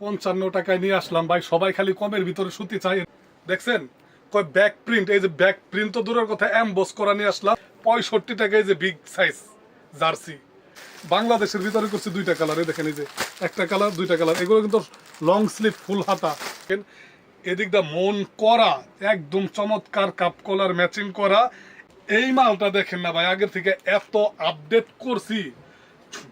পঞ্চান্ন টাকায় নিয়ে আসলাম ভাই সবাই খালি কমের ভিতরে সুতি চাই দেখছেন? কয় ব্যাক প্রিন্ট এই যে ব্যাক প্রিন্ট তো দূরের কথা এমবস করা নিয়ে আসলাম। পঁয়ষট্টি টাকায় যে বিগ সাইজ জার্সি। বাংলাদেশের ভিতরে করছে দুইটা কালার এই দেখেন এই যে একটা কালার দুইটা কালার এগুলো কিন্তু লং স্লিভ ফুল হাতা। দেখেন, এদিকটা মন করা একদম চমৎকার কাপ কলার ম্যাচিং করা। এই মালটা দেখেন না ভাই আগের থেকে এত আপডেট করছি।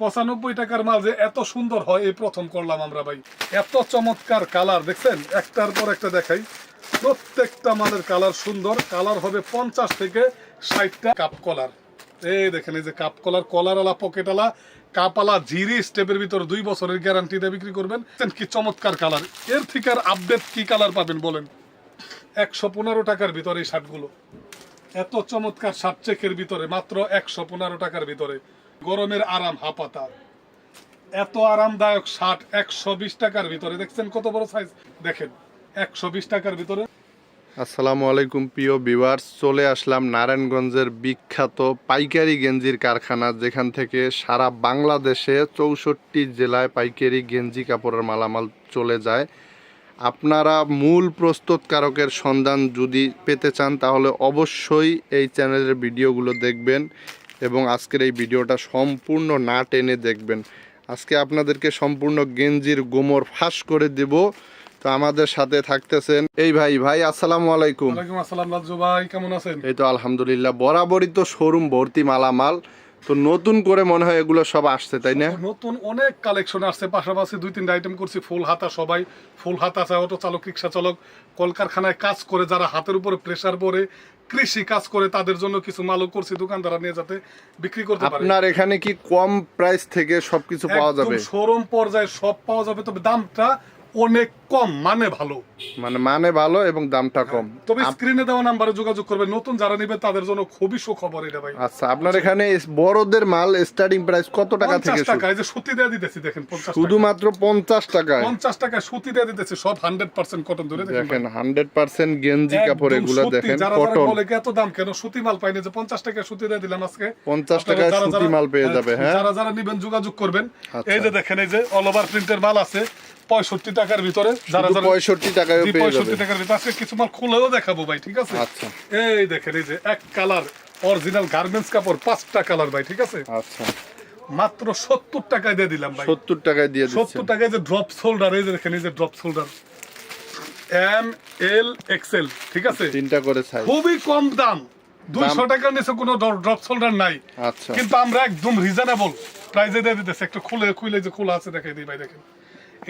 পঁচানব্বই টাকার মাল যে এত সুন্দর হয়, এই প্রথম করলাম আমরা ভাই। এত চমৎকার কালার, দেখছেন? একটার পর একটা দেখাই। প্রত্যেকটা মালের কালার সুন্দর। কালার হবে পঞ্চাশ থেকে ষাটটা কাপ কলার। এই দেখেন, এই যে কাপ কলার কলার আলা পকেট আলা কাপালা জিরি স্টেপের ভিতর দুই বছরের গ্যারান্টি দিয়ে বিক্রি করবেন। কি চমৎকার কালার। এর থেকে আর আপডেট কি কালার পাবেন বলেন? একশো পনেরো টাকার ভিতরে এই শার্টগুলো। এত চমৎকার শার্ট চেকের ভিতরে, মাত্র একশো পনেরো টাকার ভিতরে। গরমের আরাম হাপাতা এত আরামদায়ক শার্ট একশো বিশ টাকার ভিতরে, দেখছেন কত বড় সাইজ দেখেন, একশো বিশ টাকার ভিতরে। আসসালামু আলাইকুম, প্রিয় ভিউয়ার্স চলে আসলাম নারায়ণগঞ্জের বিখ্যাত পাইকারি গেঞ্জির কারখানা, যেখান থেকে সারা বাংলাদেশে চৌষট্টি জেলায় পাইকারি গেঞ্জি কাপড়ের মালামাল চলে যায়। আপনারা মূল প্রস্তুতকারকের সন্ধান যদি পেতে চান, তাহলে অবশ্যই এই চ্যানেলের ভিডিওগুলো দেখবেন। এবং আজকের এই ভিডিওটা সম্পূর্ণ না টেনে দেখবেন। আজকে আপনাদেরকে সম্পূর্ণ গেঞ্জির গোমর ফাঁস করে দেব। তো আমাদের সাথে থাকতেছেন এই ভাই ভাই আসসালামু আলাইকুম। ওয়ালাইকুম আসসালাম রাজু ভাই কেমন আছেন? এই তো আলহামদুলিল্লাহ বরাবরই তো শোরুম ভর্তি মালামাল। তো নতুন করে মনে হয় এগুলো সব আসছে তাই না? নতুন অনেক কালেকশন আসছে পাশাপাশি দুই তিনটা আইটেম করছি ফুল হাতা সবাই ফুল হাতা চায় অটো চালক রিক্সা চালক। কলকারখানায় কাজ করে যারা হাতের উপরে প্রেসার পরে কৃষি কাজ করে তাদের জন্য কিছু মালও করছি দোকানদাররা নিয়ে যাতে বিক্রি করতে পারে। আপনার এখানে কি কম প্রাইস থেকে সবকিছু পাওয়া যাবে? শোরুম পর্যায়ে সব পাওয়া যাবে তবে দামটা অনেক কম মানে ভালো। মানে মানে ভালো এবং দামটা কম। তবে স্ক্রিনে দেওয়া নাম্বারে যোগাযোগ করবে নতুন যারা নিবে তাদের জন্য খুবই সুখবর এটা ভাই। আচ্ছা আপনার এখানে বড়দের মাল স্টার্টিং প্রাইস কত টাকা থেকে শুরু? টাকা এই যে সুতি দিয়ে দিতেছি দেখেন পঞ্চাশ টাকা। শুধুমাত্র পঞ্চাশ টাকায়? পঞ্চাশ টাকায় সুতি দিয়ে দিতেছি সব হান্ড্রেড পার্সেন্ট কটন ধরে দেখেন দেখেন হান্ড্রেড পার্সেন্ট গেঞ্জি কাপড় এগুলো দেখেন কটন বলে এত দাম কেন? সুতি মাল পাইনি যে পঞ্চাশ টাকা সুতি দিয়ে দিলাম আজকে। পঞ্চাশ আপনারা টাকায় যারা সুতি মাল পেয়ে যাবে হ্যাঁ যারা যারা নিবেন যোগাযোগ করবেন। আচ্ছা। এই যে দেখেন এই যে অল ওভার প্রিন্টের মাল আছে। পঁয়ষট্টি টাকার ভিতরে যারা যারা পঁয়ষট্টি টাকায় পঁয়ষট্টি টাকার ভিতরে আজকে কিছু মাল খুলেও দেখাবো ভাই ঠিক আছে? আচ্ছা। এই দেখেন এই যে এক কালার অরিজিনাল গার্মেন্টস কাপড় পাঁচটা কালার ভাই ঠিক আছে? আচ্ছা। মাত্র সত্তর টাকায় দিয়ে দিলাম ভাই। সত্তর টাকায় দিয়ে সত্তর টাকায় যে ড্রপ শোল্ডার এই যে দেখেন এই যে drop shoulder M L XL ঠিক আছে? তিনটা করে সাইজ খুবই কম দাম। দুইশো টাকার নিচে কোনো ড্রপ শোল্ডার নাই। আচ্ছা। কিন্তু আমরা একদম রিজনেবল প্রাইজে দিয়ে দিতেছে। একটু খুলে খুলে যে খোলা আছে দেখাই দিই ভাই দেখেন।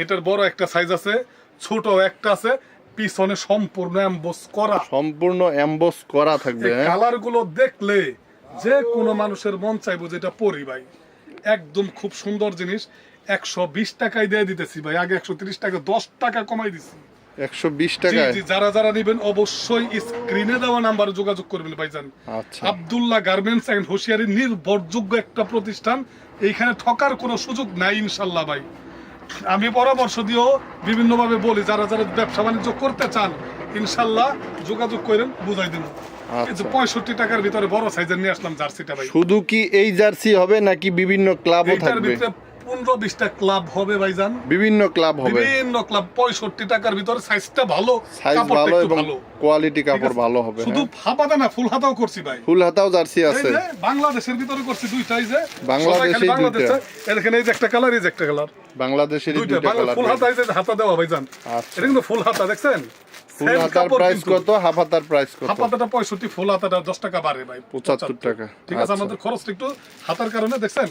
এটার বড় একটা সাইজ আছে ছোট একটা আছে পিছনে সম্পূর্ণ এমবস করা। সম্পূর্ণ এমবস করা থাকবে হ্যাঁ? কালারগুলো দেখলে যে কোনো মানুষের মন চাইব যেটা পরি ভাই। একদম খুব সুন্দর জিনিস। একশো বিশ টাকায় দিয়ে দিতেছি ভাই আগে একশো তিরিশ টাকা দশ টাকা কমাই দিছি। একশো বিশ যারা যারা নিবেন অবশ্যই স্ক্রিনে দেওয়া নাম্বারে যোগাযোগ করবেন ভাইজান। আচ্ছা। গার্মেন্টস এন্ড হুঁশিয়ারি নির্ভরযোগ্য একটা প্রতিষ্ঠান। এইখানে ঠকার কোনো সুযোগ নাই ইনশাল্লাহ ভাই। আমি পরামর্শ দিয়েও বিভিন্নভাবে বলি যারা যারা ব্যবসা বাণিজ্য করতে চান ইনশাল্লাহ যোগাযোগ করেন বুঝাই দেবো। কিন্তু আচ্ছা। পঁয়ষট্টি টাকার ভিতরে বড় সাইজের নিয়ে আসলাম জার্সিটা ভাই। শুধু কি এই জার্সি হবে নাকি বিভিন্ন ক্লাবও থাকবে? পনেরো বিশটা ক্লাব হবে ভাইজান। বিভিন্ন ক্লাব হবে। বিভিন্ন ক্লাব পঁয়ষট্টি টাকার ভিতরে সাইজটা ভালো সাইজ ভালো এবং কোয়ালিটি কাপড় ভালো হবে শুধু হ্যাঁ? না ফুল হাতাও করছি ভাই। ফুল হাতাও জার্সি আছে। বাংলাদেশের ভিতরে করছি দুইটাই যে। বাংলাদেশে দুইটা। এই এই যে একটা কালার এই যে একটা কালার। বাংলাদেশেরই দুইটা দুইটা বাংলা কালার ফুল হাতা হাতা দেওয়া ভাই আচ্ছা। এটা কিন্তু ফুল হাতা দেখছেন? ফুল হাতার প্রাইস কত হাফ হাতার প্রাইস কত? হাফ হাতাটা পঁয়ষট্টি ফুল হাতাটা দশ টাকা বাড়ে ভাই 75 টাকা। ঠিক আছে আচ্ছা। আমাদের খরচটা একটু হাতার কারণে দেখছেন?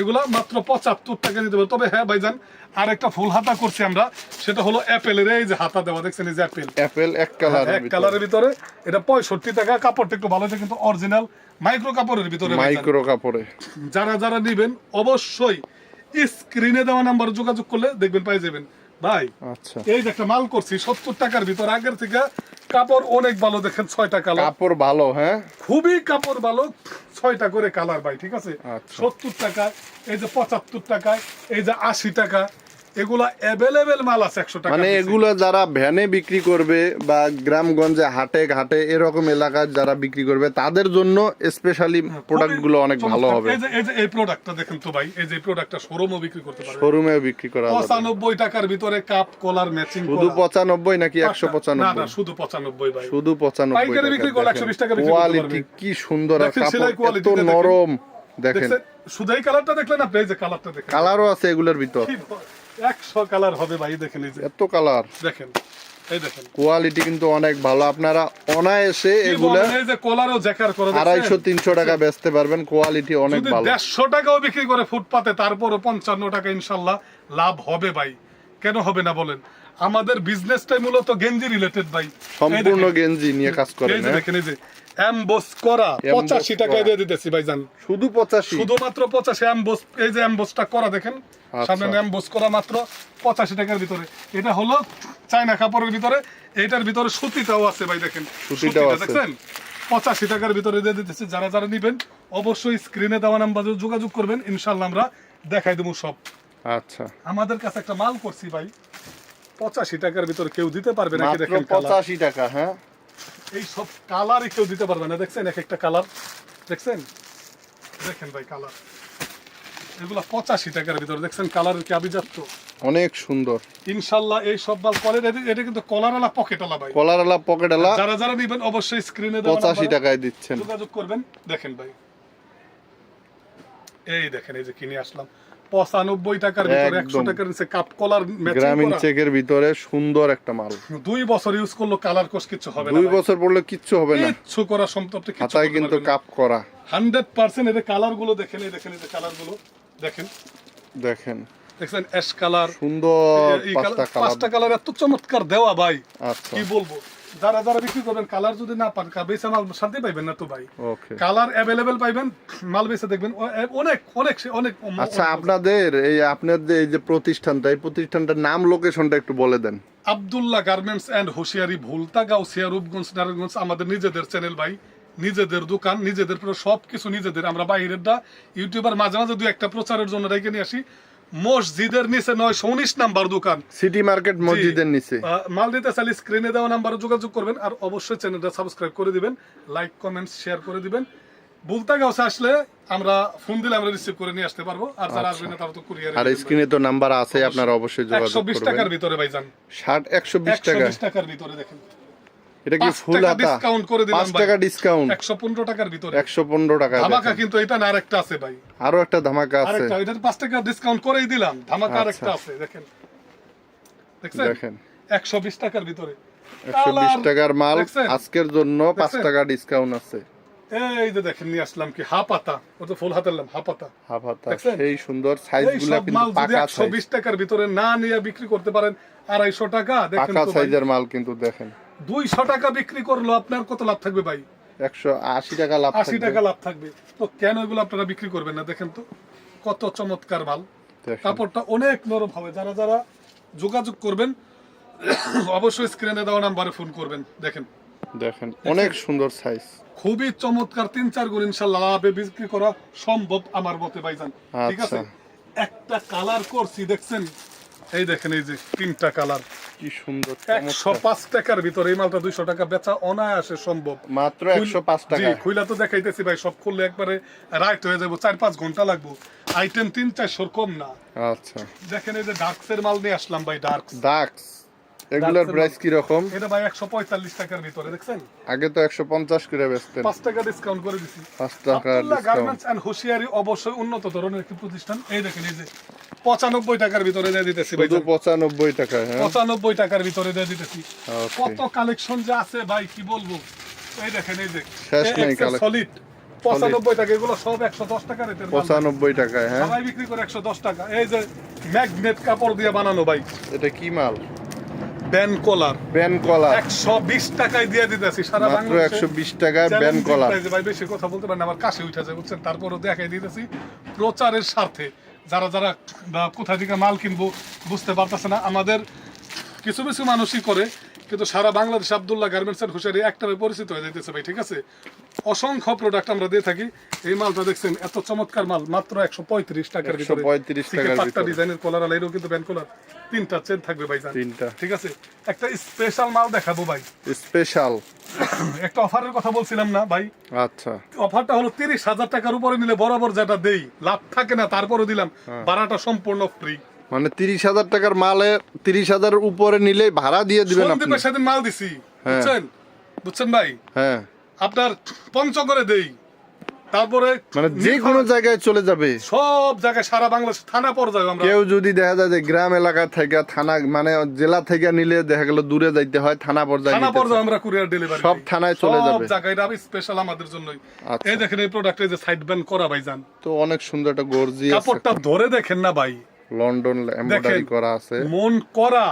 এগুলা মাত্র পঁচাত্তর টাকা নিতে হবে। তবে হ্যাঁ ভাইজান আর একটা ফুল হাতা করছি আমরা সেটা হলো অ্যাপেলের এই যে হাতা দেওয়া দেখছেন এই যে অ্যাপেল। অ্যাপেল এক কালার এক কালারের ভিতরে। এটা পঁয়ষট্টি টাকা কাপড়টা একটু ভালো কিন্তু অরিজিনাল মাইক্রো কাপড়ের ভিতরে মাইক্রো কাপড়ে। যারা যারা নিবেন অবশ্যই স্ক্রিনে দেওয়া নাম্বার যোগাযোগ করলে দেখবেন পাই যাবেন। ভাই আচ্ছা। এই যে একটা মাল করছি সত্তর টাকার ভিতর আগের থেকে কাপড় অনেক ভালো দেখেন ছয়টা কালার কাপড় ভালো হ্যাঁ? খুবই কাপড় ভালো ছয়টা করে কালার ভাই ঠিক আছে? আচ্ছা। সত্তর টাকা এই যে পঁচাত্তর টাকা এই যে আশি টাকা এগুলা অ্যাভেলেবেল মাল আছে একশো টাকা মানে এগুলো যারা ভ্যানে বিক্রি করবে বা গ্রামগঞ্জে হাটে ঘাটে এরকম এলাকায় যারা বিক্রি করবে তাদের জন্য স্পেশালি প্রোডাক্টগুলো অনেক ভালো হবে। এই যে এই প্রোডাক্টটা দেখেন তো ভাই এই যে প্রোডাক্টটা শোরুমও বিক্রি করতে পারবে। শোরুমেও বিক্রি করা যাবে পঁচানব্বই টাকার ভিতরে কাপ কলার ম্যাচিং শুধু পঁচানব্বই নাকি একশো না পঁচানব্বই? না শুধু পঁচানব্বই ভাই। শুধু পঁচানব্বই পাইকারি বিক্রি করলে 120 টাকা বিক্রি কোয়ালিটি কি সুন্দর আর দেখেন কাপড় এত নরম। দেখেন। শুধু এই কালারটা দেখলেন আপনি এই যে কালারটা দেখেন। কালারও আছে এগুলোর ভিতর। একশো কালার হবে ভাই দেখেন এই যে। এত কালার? দেখেন এই দেখেন। কোয়ালিটি কিন্তু অনেক ভালো। আপনারা অনায়াসে কি এগুলা বলেন, এই যে কলারও জ্যাকার করে আড়াইশো তিনশো টাকা বেচতে পারবেন। কোয়ালিটি অনেক ভালো। দেড়শো টাকাও বিক্রি করে ফুটপাতে তারপরও পঞ্চান্ন টাকা ইনশাল্লাহ লাভ হবে ভাই। কেন হবে না বলেন? আমাদের বিজনেসটাই মূলত গেঞ্জি রিলেটেড ভাই। সম্পূর্ণ গেঞ্জি নিয়ে কাজ করেন এই যে হ্যাঁ? দেখেন এই যে এমবোস করা Emboss পঁচাশি টাকায় দিয়ে দিতেছি ভাইজান। শুধু পঁচাশি? শুধুমাত্র পঁচাশি এমবোস এই যে এমবোসটা করা দেখেন আচ্ছা। সামনে এমবোস করা মাত্র পঁচাশি টাকার ভিতরে। এটা হলো চায়না কাপড়ের ভিতরে এইটার ভিতরে সুতিটাও আছে ভাই দেখেন। সুতিটাও আছে। দেখছেন? পঁচাশি টাকার ভিতরে দিয়ে দিতেছে যারা যারা নিবেন অবশ্যই স্ক্রিনে দেওয়া নাম্বারে যোগাযোগ করবেন ইনশাল্লাহ আমরা দেখাই দেবো সব। আচ্ছা। আমাদের কাছে একটা মাল করছি ভাই। পঁচাশি টাকার ভিতরে কেউ দিতে পারবে নাকি দেখেন পঁচাশি টাকা হ্যাঁ। এই সব কালারই কেউ দিতে পারবে না দেখছেন? এক একটা কালার। দেখছেন? দেখেন ভাই কালার। এগুলা পঁচাশি টাকার ভিতরে দেখছেন? কালারের কি আবিজাত্য অনেক সুন্দর। ইনশাল্লাহ এই সব মাল এটা কিন্তু কলারওয়ালা পকেটওয়ালা ভাই। কলারওয়ালা পকেটওয়ালা যারা যারা নিবেন অবশ্যই স্ক্রিনে পঁচাশি টাকায় দিচ্ছেন। যোগাযোগ করবেন। দেখেন ভাই। এই দেখেন এই যে কিনে আসলাম। পঁচানব্বই টাকার ভিতরে একশো টাকার নিচে কাপ কলার গ্রামীণ চেকের ভিতরে সুন্দর একটা মাল। দুই বছর ইউজ করল কালার কোর্স কিছু হবে দুই বছর পড়লে কিচ্ছু হবে না। কিচ্ছু করা সম্ভব হাতায় কিন্তু কাপ করা। হান্ড্রেড পার্সেন্ট এদের কালারগুলো দেখেন এই দেখেন এই যে কালারগুলো। দেখেন। দেখেন। দেখছেন অ্যাশ কালার সুন্দর পাঁচটা কালার এত চমৎকার দেওয়া ভাই। আচ্ছা। কি বলব? যারা যারা বিক্রি করবেন কালার যদি না পান বেচে মাল শান্তি পাইবেন না তো ভাই। কালার অ্যাভেলেবেল পাইবেন মাল বেচে দেখবেন। অনেক অনেক অনেক আচ্ছা আপনাদের এই আপনাদের এই যে প্রতিষ্ঠানটা এই প্রতিষ্ঠানটার নাম লোকেশনটা একটু বলে দেন। Abdullah garments and hosiery Bhulta Gausia Rupganj Narayanganj আমাদের নিজেদের চ্যানেল ভাই। নিজেদের দোকান নিজেদের সবকিছু নিজেদের। আমরা বাইরেরটা ইউটিউবার মাঝে মাঝে দুই একটা প্রচারের জন্য রেখে নিয়ে আসি। মসজিদের নিচে নয় উনিশ নাম্বার দোকান। সিটি মার্কেট মসজিদের নিচে। মাল দিতে চাইলে স্ক্রিনে দেওয়া নাম্বারে যোগাযোগ করবেন আর অবশ্যই চ্যানেলটা সাবস্ক্রাইব করে দিবেন লাইক কমেন্টস শেয়ার করে দিবেন। বুলতা গাউসে আসলে আমরা ফোন দিলে আমরা রিসিভ করে নিয়ে আসতে পারব আর যারা আসবে না তারা তো কুরিয়ার আর স্ক্রিনে তো নাম্বার আছে আপনারা অবশ্যই যোগাযোগ করবেন। টাকার ভিতরে ভাইজান। ষাট একশো বিশ একশো টাকা। বিশ টাকার ভিতরে দেখেন। এটা কি ফুল টাকা হাতা discount করে দিলাম পাঁচ টাকা ডিসকাউন্ট একশো পনেরো টাকার ভিতরে। একশো পনেরো টাকা ধামাকা কিন্তু এটা না আরেকটা আছে ভাই। আরও একটা ধামাকা আছে। আরেকটা এটা টাকা ডিসকাউন্ট করেই দিলাম। ধামাকা আচ্ছা। আরেকটা আছে দেখেন। দেখছেন? দেখেন। টাকার ভিতরে। একশো বিশ কালার টাকার মাল আজকের জন্য টাকা ডিসকাউন্ট আছে। এই যে দেখেন নিয়ে আসলাম কি? হা পাতা ও তো ফুল হাতালাম হা পাতা হাফ হাতা সেই সুন্দর সাইজ এই কিন্তু পাকা একশো সাইজ বিশ টাকার ভিতরে না নিয়ে বিক্রি করতে পারেন আড়াইশো টাকা। দেখেন পাকা সাইজের মাল কিন্তু দেখেন। দুইশো টাকা বিক্রি করল আপনার কত লাভ থাকবে ভাই? একশো আশি টাকা লাভ আশি টাকা লাভ থাকবে। তো কেন এগুলো আপনারা বিক্রি করবেন না? দেখেন তো কত চমৎকার মাল। কাপড়টা অনেক নরম হবে। যারা যারা যোগাযোগ করবেন অবশ্যই স্ক্রিনে দেওয়া নাম্বারে ফোন করবেন। দেখেন। দেখেন অনেক সুন্দর সাইজ খুবই চমৎকার তিন চার গুণ ইনশাল্লাহ লাভে বিক্রি করা সম্ভব আমার মতে ভাইজান। ঠিক আছে? আচ্ছা। একটা কালার করছি দেখছেন? এই দেখেন এই যে তিনটা কালার। কি সুন্দর একশো পাঁচ টাকার ভিতরে এই মালটা দুইশো টাকা বেচা অনায়াসে সম্ভব। মাত্র একশো পাঁচ টাকা খুইলা তো দেখাইতেছি ভাই সব খুললে একবারে রাইট হয়ে যাব। চার পাঁচ ঘণ্টা লাগবো। আইটেম তিন চারশোর কম না। আচ্ছা। দেখেন এই যে ডার্কসের মাল নিয়ে আসলাম ভাই ডার্কস ডাক্স এগুলোর প্রাইস কি রকম এটা ভাই একশো পঁয়তাল্লিশ টাকার ভিতরে দেখছেন? আগে তো একশো পঞ্চাশ করে বেচতেন। পাঁচ টাকা ডিসকাউন্ট করে দিছি। পাঁচ টাকা গার্মেন্টস এন্ড হুশিয়ারি অবশ্যই উন্নত ধরনের একটি প্রতিষ্ঠান। এই দেখেন এই যে পঁচানব্বই টাকার ভিতরে দিয়ে দিতেছি ভাই শুধু পঁচানব্বই টাকা হ্যাঁ? পঁচানব্বই টাকার ভিতরে দিয়ে দিতেছি। কত কালেকশন যে আছে ভাই কি বলব? এই দেখেন এই যে শেষ নেই collection। সলিড পঁচানব্বই টাকা এগুলো সব একশো দশ টাকা রেটের মাল। পঁচানব্বই টাকায় হ্যাঁ? সবাই বিক্রি করে একশো দশ টাকা। এই যে ম্যাগনেট কাপড় দিয়ে বানানো ভাই। এটা কি মাল? ব্যান কলার ব্যান কলার একশো বিশ টাকায় দিয়ে দিতেছি সারা মাত্র বাংলাদেশে। একশো বিশ টাকায় ব্যান কলার ভাই বেশি কথা বলতে পারেন আমার কাশি উঠে যায় বুঝছেন? তারপরও দেখাই দিতেছি প্রচারের স্বার্থে। যারা যারা কোথা থেকে মাল কিনবো বুঝতে পারতেছে না। আমাদের কিছু কিছু মানুষই করে কিন্তু সারা Bangladesh Abdullah garments and hosiery একটা পরিচিত হয়ে যাইতেছে ভাই ঠিক আছে? অসংখ্য প্রোডাক্ট আমরা দিয়ে থাকি। এই মালটা দেখছেন এত চমৎকার মাল মাত্র একশো পঁয়ত্রিশ টাকার ভিতরে। 135 ঠিক আছে, টাকার পাট্টা ভিতরে। ডিজাইনের কলার আর এরও কিন্তু ব্যান্ড কলার তিনটা চেন থাকবে ভাই তিনটা। ঠিক আছে? একটা স্পেশাল মাল দেখাবো ভাই। স্পেশাল একটা অফারের কথা বলছিলাম না ভাই। আচ্ছা। অফারটা হলো তিরিশ হাজার টাকার উপরে নিলে বরাবর যেটা দেই লাভ থাকে না তারপরও দিলাম। হ্যাঁ। সম্পূর্ণ ফ্রি মানে তিরিশ হাজার টাকার মালে তিরিশ হাজারের উপরে নিলে ভাড়া দিয়ে দিবেন আপনি। সন্দীপের সেদিন মাল দিছি। বুঝছেন? বুঝছেন ভাই? হ্যাঁ। আপনার পঞ্চগড়ে দেই। তারপরে মানে যে কোনো জায়গায় চলে যাবে। সব জায়গায় সারা বাংলাদেশ থানা পর্যায়ে আমরা। কেউ যদি দেখা যায় যে গ্রাম এলাকা থেকে থানা মানে জেলা থেকে নিলে দেখা গেল দূরে যাইতে হয় থানা পর্যায়ে থানা পর্যায়ে আমরা কুরিয়ার ডেলিভারি সব থানায় চলে সব যাবে। জায়গায় এটা স্পেশাল আমাদের জন্যই। আচ্ছা। এই দেখেন এই প্রোডাক্টের যে সাইড ব্যান্ড করা ভাই জান তো অনেক সুন্দর একটা গর্জি কাপড়টা ধরে দেখেন না ভাই। লন্ডন এমব্রয়ডারি করা আছে। মন করা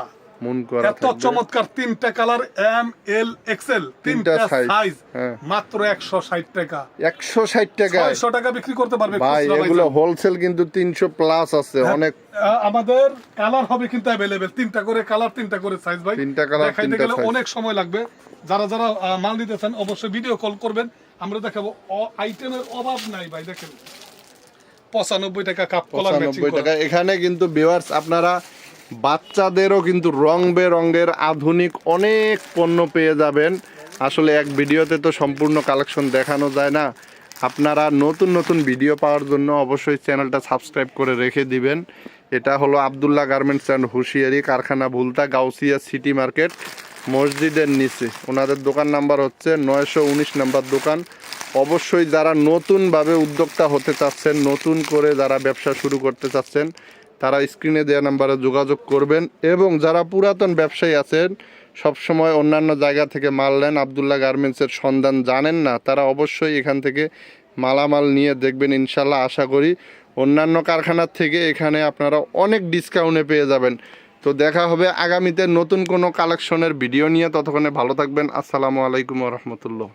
মুন করা এত চমৎকার তিনটা কালার এম এল এক্সেল তিনটা সাইজ হ্যাঁ। মাত্র একশো ষাট টাকা। একশো ষাট টাকা। ছয়শো টাকা বিক্রি করতে পারবে ভাই এগুলো হোলসেল কিন্তু তিনশো প্লাস আছে হ্যাঁ। অনেক আমাদের কালার হবে কিন্তু অ্যাভেলেবেল তিনটা করে কালার তিনটা করে সাইজ ভাই। তিনটা colour, দেখাইতে গেলে অনেক সময় লাগবে। যারা যারা মাল নিতে চান অবশ্যই ভিডিও কল করবেন। আমরা দেখাবো আইটেমের অভাব নাই ভাই দেখেন। পঁচানব্বই টাকা কাপ পঁচানব্বই টাকা। এখানে কিন্তু ভিউয়ার্স আপনারা বাচ্চাদেরও কিন্তু রং বেরঙের আধুনিক অনেক পণ্য পেয়ে যাবেন। আসলে এক ভিডিওতে তো সম্পূর্ণ কালেকশন দেখানো যায় না। আপনারা নতুন নতুন ভিডিও পাওয়ার জন্য অবশ্যই চ্যানেলটা সাবস্ক্রাইব করে রেখে দিবেন। এটা হলো আবদুল্লাহ গার্মেন্টস অ্যান্ড হুঁশিয়ারি কারখানা ভুলতা গাউসিয়া সিটি মার্কেট মসজিদের নিচে। ওনাদের দোকান নাম্বার হচ্ছে নয়শো উনিশ নাম্বার দোকান অবশ্যই যারা নতুনভাবে উদ্যোক্তা হতে চাচ্ছেন, নতুন করে যারা ব্যবসা শুরু করতে চাচ্ছেন, তারা স্ক্রিনে দেওয়া নাম্বারে যোগাযোগ করবেন এবং যারা পুরাতন ব্যবসায়ী আছেন, সবসময় অন্যান্য জায়গা থেকে মাল নেন। আবদুল্লাহ গার্মেন্টসের সন্ধান জানেন না, তারা অবশ্যই এখান থেকে মালামাল নিয়ে দেখবেন ইনশাল্লাহ আশা করি অন্যান্য কারখানার থেকে এখানে আপনারা অনেক ডিসকাউন্টে পেয়ে যাবেন। তো দেখা হবে আগামীতে নতুন কোনো কালেকশনের ভিডিও নিয়ে। ততক্ষণে ভালো থাকবেন। আসসালামু আলাইকুম রহমতুল্লাহ।